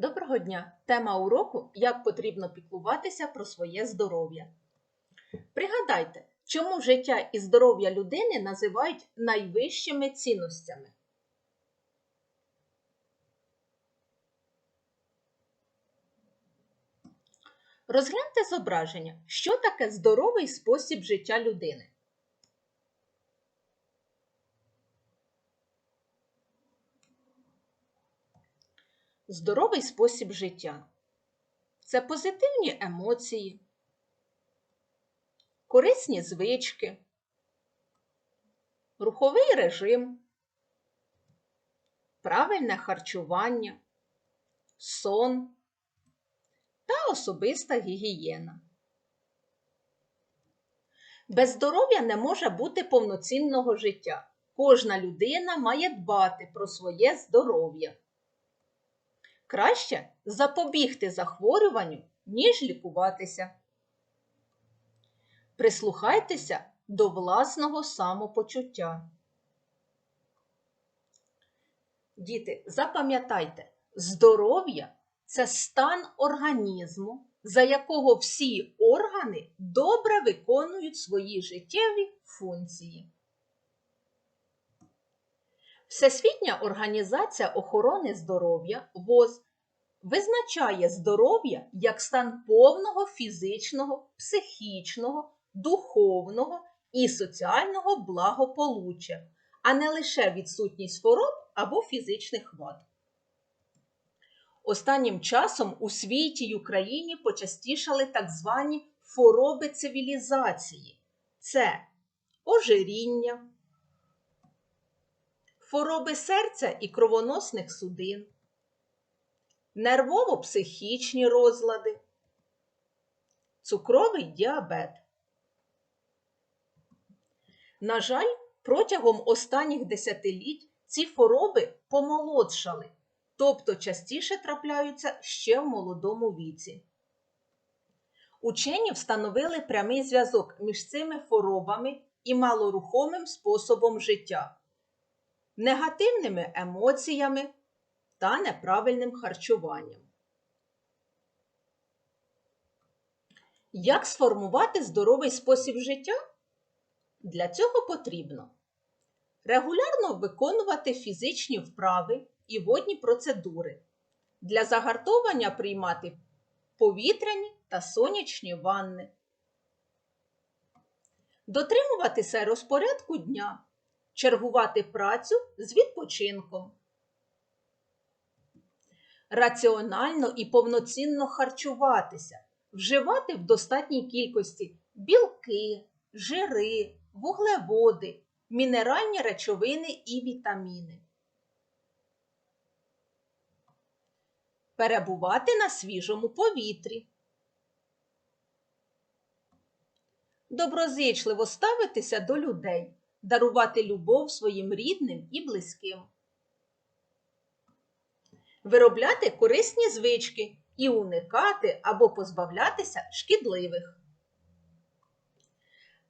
Доброго дня! Тема уроку Як потрібно піклуватися про своє здоров'я. Пригадайте, чому життя і здоров'я людини називають найвищими цінностями. Розгляньте зображення, що таке здоровий спосіб життя людини. Здоровий спосіб життя це позитивні емоції, корисні звички, руховий режим, правильне харчування, сон та особиста гігієна. Без здоров'я не може бути повноцінного життя. Кожна людина має дбати про своє здоров'я. Краще запобігти захворюванню, ніж лікуватися. Прислухайтеся до власного самопочуття. Діти, запам'ятайте, здоров'я це стан організму, за якого всі органи добре виконують свої життєві функції. Всесвітня організація охорони здоров'я ВОЗ визначає здоров'я як стан повного фізичного, психічного, духовного і соціального благополуччя, а не лише відсутність хвороб або фізичних вад. Останнім часом у світі й Україні почастішали так звані хвороби цивілізації. Це ожиріння, хвороби серця і кровоносних судин, нервово-психічні розлади, цукровий діабет. На жаль, протягом останніх десятиліть ці хвороби помолодшали, тобто частіше трапляються ще в молодому віці. Учені встановили прямий зв'язок між цими хворобами і малорухомим способом життя негативними емоціями та неправильним харчуванням. Як сформувати здоровий спосіб життя? Для цього потрібно регулярно виконувати фізичні вправи і водні процедури. Для загартовання приймати повітряні та сонячні ванни. Дотримуватися розпорядку дня чергувати працю з відпочинком. Раціонально і повноцінно харчуватися, вживати в достатній кількості білки, жири, вуглеводи, мінеральні речовини і вітаміни. Перебувати на свіжому повітрі. Доброзичливо ставитися до людей дарувати любов своїм рідним і близьким, виробляти корисні звички і уникати або позбавлятися шкідливих,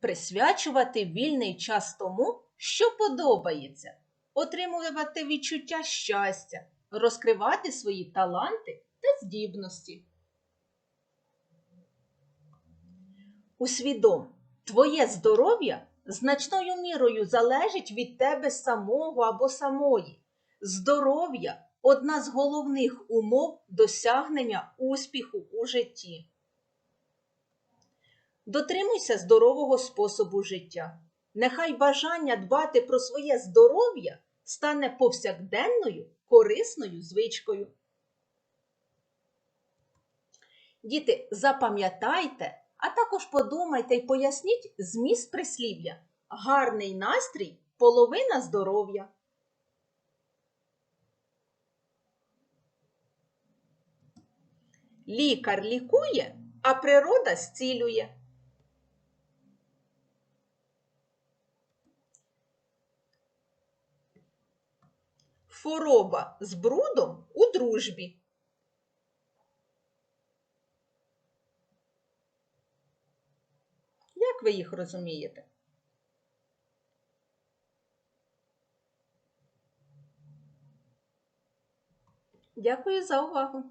присвячувати вільний час тому, що подобається, отримувати відчуття щастя, розкривати свої таланти та здібності. Усвідом, твоє здоров'я значною мірою залежить від тебе самого або самої. Здоров'я одна з головних умов досягнення успіху у житті. Дотримуйся здорового способу життя. Нехай бажання дбати про своє здоров'я стане повсякденною корисною звичкою. Діти, запам'ятайте, а також подумайте й поясніть зміст прислів'я. Гарний настрій половина здоров'я. Лікар лікує, а природа зцілює. Хвороба з брудом у дружбі. Ви їх розумієте? Дякую за увагу!